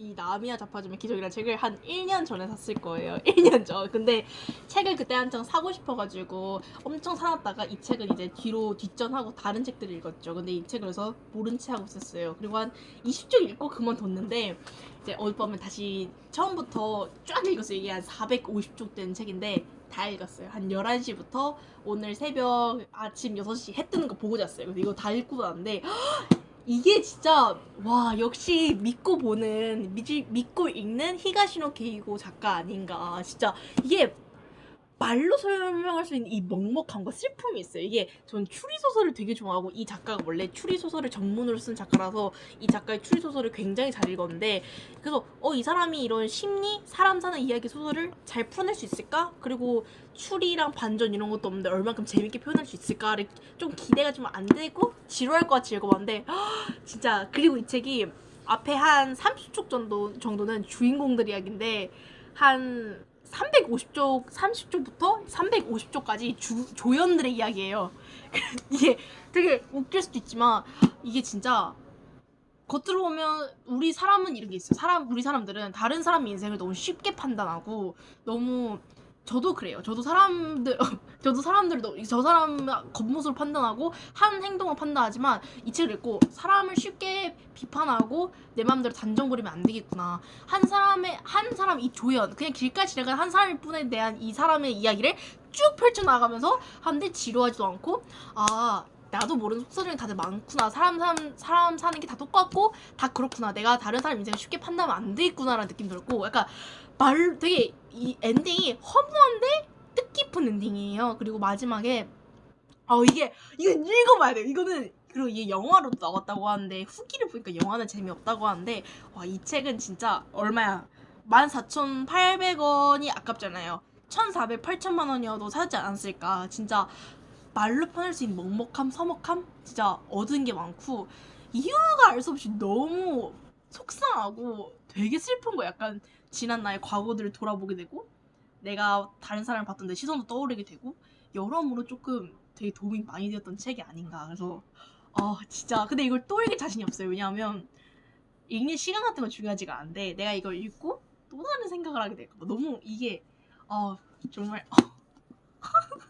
이 나미야 자파점의 기적이라는 책을 한 1년 전에 샀을 거예요. 1년 전. 근데 책을 그때 한창 사고 싶어가지고 엄청 사놨다가 이 책은 이제 뒤로 뒷전하고 다른 책들을 읽었죠. 근데 이 책을 그래서 모른 채 하고 있었어요. 그리고 한 20쪽 읽고 그만뒀는데 이제 어젯밤에 다시 처음부터 쫙 읽었어요. 이게 한 450쪽 된 책인데 다 읽었어요. 한 11시부터 오늘 새벽 아침 6시 해 뜨는 거 보고 잤어요. 그래서 이거 다 읽고 나는데 이게 진짜 와 역시 믿고 보는 미지, 믿고 읽는 히가시노 게이고 작가 아닌가. 진짜 이게 말로 설명할 수 있는 이 먹먹함과 슬픔이 있어요. 이게 전 추리 소설을 되게 좋아하고 이 작가가 원래 추리 소설을 전문으로 쓴 작가라서 이 작가의 추리 소설을 굉장히 잘 읽었는데 그래서 어 이 사람이 이런 심리 사람 사는 이야기 소설을 잘 풀어낼 수 있을까? 그리고 추리랑 반전 이런 것도 없는데 얼만큼 재밌게 표현할 수 있을까를 좀 기대가 좀 안 되고 지루할 것 같이 읽어봤는데 진짜 그리고 이 책이 앞에 한 30쪽 정도 정도는 주인공들 이야기인데 한 350쪽 30쪽부터 350쪽까지 주, 조연들의 이야기예요. 이게 되게 웃길 수도 있지만 이게 진짜 겉으로 보면 우리 사람은 이런 게 있어요. 사람 우리 사람들은 다른 사람 인생을 너무 쉽게 판단하고 너무 저도 그래요. 저도 사람들 저도 사람들 저 사람 겉모습을 판단하고 한 행동을 판단하지만 이 책을 읽고 사람을 쉽게 비판하고 내 마음대로 단정거리면 안 되겠구나. 한 사람의 한 사람 이 조연 그냥 길가에 지나가는 한 사람일 뿐에 대한 이 사람의 이야기를 쭉 펼쳐 나가면서 한데 지루하지도 않고 아 나도 모르는 속사정이 다들 많구나. 사람 사람 사람 사는 게 다 똑같고 다 그렇구나. 내가 다른 사람 인생을 쉽게 판단하면 안 되겠구나라는 느낌 들고 약간 말 되게 이 엔딩이 허무한데 뜻깊은 엔딩이에요. 그리고 마지막에 어 이게 이거 읽어봐야 돼요. 이거는 그리고 이게 영화로 나왔다고 하는데 후기를 보니까 영화는 재미없다고 하는데 와 이 책은 진짜 얼마야? 14,800원이 아깝잖아요. 1,400, 8천만 원이어도 사지 않았을까. 진짜 말로 표현할 수 있는 먹먹함, 서먹함? 진짜 얻은 게 많고 이유가 알 수 없이 너무 속상하고 되게 슬픈 거 약간 지난 나의 과거들을 돌아보게 되고 내가 다른 사람을 봤던 내 시선도 떠오르게 되고 여러모로 조금 되게 도움이 많이 되었던 책이 아닌가. 그래서 아 진짜. 근데 이걸 또 읽을 자신이 없어요. 왜냐하면 읽는 시간 같은 건 중요하지가 않은데 내가 이걸 읽고 또 다른 생각을 하게 될까 봐. 너무 이게 아 정말